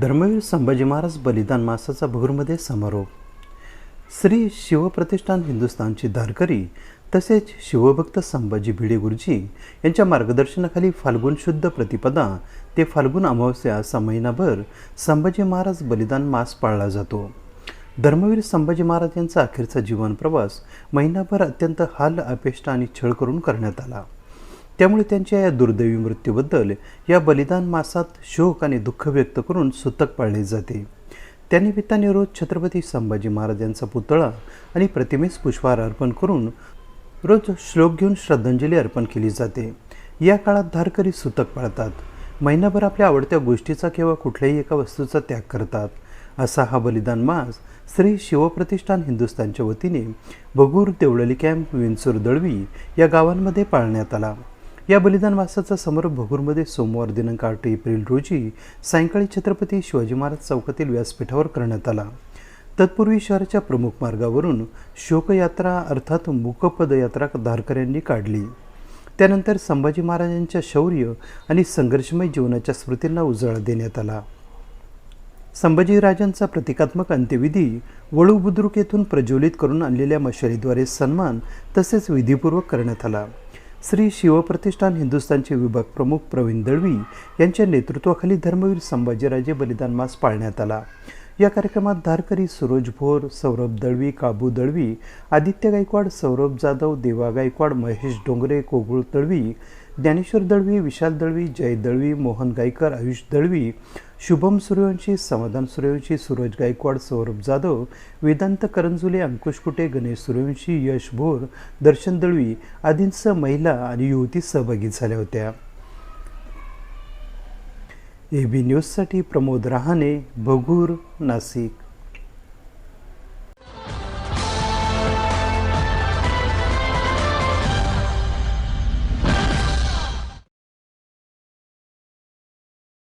धर्मवीर संभाजी महाराज बलिदान मासाचा भगूरमध्ये समारोप. श्री शिवप्रतिष्ठान हिंदुस्थानची धारकरी तसेच शिवभक्त संभाजी भिडे गुरुजी यांच्या मार्गदर्शनाखाली फाल्गुन शुद्ध प्रतिपदा ते फाल्गुन अमावस्या असा महिनाभर संभाजी महाराज बलिदान मास पाळला जातो. धर्मवीर संभाजी महाराज यांचा अखेरचा जीवन प्रवास महिनाभर अत्यंत हाल अपेष्टा आणि छळ करून करण्यात आला. त्यामुळे त्यांच्या या दुर्दैवी मृत्यूबद्दल या बलिदान मासात शोक आणि दुःख व्यक्त करून सुतक पाळले जाते. त्यानिमित्ताने रोज छत्रपती संभाजी महाराज यांचा पुतळा आणि प्रतिमेस पुष्पहार अर्पण करून रोज श्लोक घेऊन श्रद्धांजली अर्पण केली जाते. या काळात धारकरी सुतक पाळतात. महिनाभर आपल्या आवडत्या गोष्टीचा किंवा कुठल्याही एका वस्तूचा त्याग करतात. असा हा बलिदान मास श्री शिवप्रतिष्ठान हिंदुस्थानच्या वतीने बगूर देवळली कॅम्प विंचूर दळवी या गावांमध्ये पाळण्यात आला. या बलिदान मासाचा समारोप भगूरमध्ये सोमवार दिनांक आठ एप्रिल रोजी सायंकाळी छत्रपती शिवाजी महाराज चौकातील व्यासपीठावर करण्यात आला. तत्पूर्वी शहराच्या प्रमुख मार्गावरून शोकयात्रा अर्थात मुकपदयात्रा धारकऱ्यांनी काढली. त्यानंतर संभाजी महाराजांच्या शौर्य आणि संघर्षमय जीवनाच्या स्मृतींना उजाळा देण्यात आला. संभाजीराजांचा प्रतिकात्मक अंत्यविधी वळू बुद्रुक येथून प्रज्वलित करून आणलेल्या मशालीद्वारे सन्मान तसेच विधीपूर्वक करण्यात आला. श्री शिवप्रतिष्ठान हिंदुस्थानचे विभाग प्रमुख प्रवीण दळवी यांच्या नेतृत्वाखाली धर्मवीर संभाजीराजे बलिदान मास पाळण्यात आला. या कार्यक्रमात धारकरी सुरोज भोर सौरभ दळवी काबू दळवी आदित्य गायकवाड सौरभ जाधव देवा गायकवाड महेश डोंगरे कोगुळ दळवी ज्ञानेश्वर दळवी विशाल दळवी जय दळवी मोहन गायकर आयुष दळवी शुभम सूर्यवंशी समाधान सूर्यवंशी सूरज गायकवाड सौरभ जाधव वेदांत करंजुले अंकुश कुटे गणेश सूर्यवंशी यश भोर दर्शन दळवी आदींसह महिला आणि युवती सहभागी झाल्या होत्या. ए बी न्यूजसाठी प्रमोद रहाणे भगूर नाशिक.